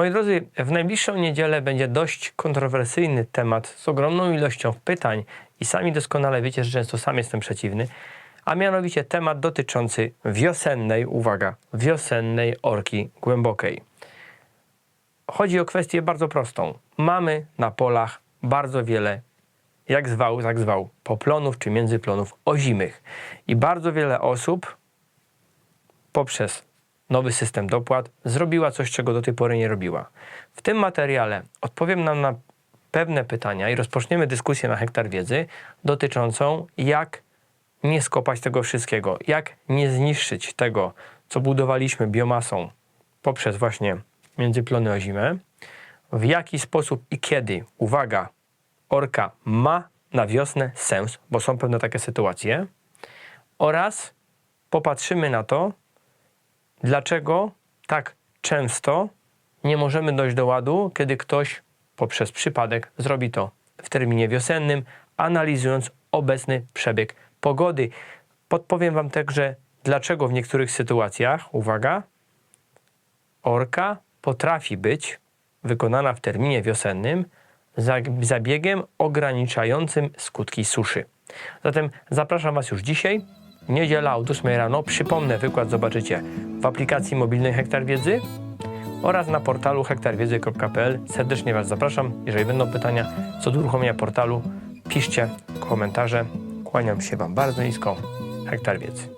Moi drodzy, w najbliższą niedzielę będzie dość kontrowersyjny temat z ogromną ilością pytań i sami doskonale wiecie, że często sam jestem przeciwny, a mianowicie temat dotyczący wiosennej, uwaga, wiosennej orki głębokiej. Chodzi o kwestię bardzo prostą. Mamy na polach bardzo wiele, jak zwał, tak zwał, poplonów czy międzyplonów ozimych. I bardzo wiele osób poprzez nowy system dopłat zrobiła coś, czego do tej pory nie robiła. W tym materiale odpowiem nam na pewne pytania i rozpoczniemy dyskusję na hektar wiedzy dotyczącą jak nie skopać tego wszystkiego, jak nie zniszczyć tego, co budowaliśmy biomasą poprzez właśnie międzyplony ozime, w jaki sposób i kiedy, uwaga, orka ma na wiosnę sens, bo są pewne takie sytuacje, oraz popatrzymy na to, dlaczego tak często nie możemy dojść do ładu, kiedy ktoś poprzez przypadek zrobi to w terminie wiosennym, analizując obecny przebieg pogody. Podpowiem Wam także, dlaczego w niektórych sytuacjach, uwaga, orka potrafi być wykonana w terminie wiosennym za- zabiegiem ograniczającym skutki suszy. Zatem zapraszam Was już dzisiaj, niedziela od 8 rano. Przypomnę, wykład zobaczycie w aplikacji mobilnej Hektar Wiedzy oraz na portalu hektarwiedzy.pl. Serdecznie Was zapraszam. Jeżeli będą pytania co do uruchomienia portalu, piszcie komentarze. Kłaniam się Wam bardzo nisko. Hektar Wiedzy.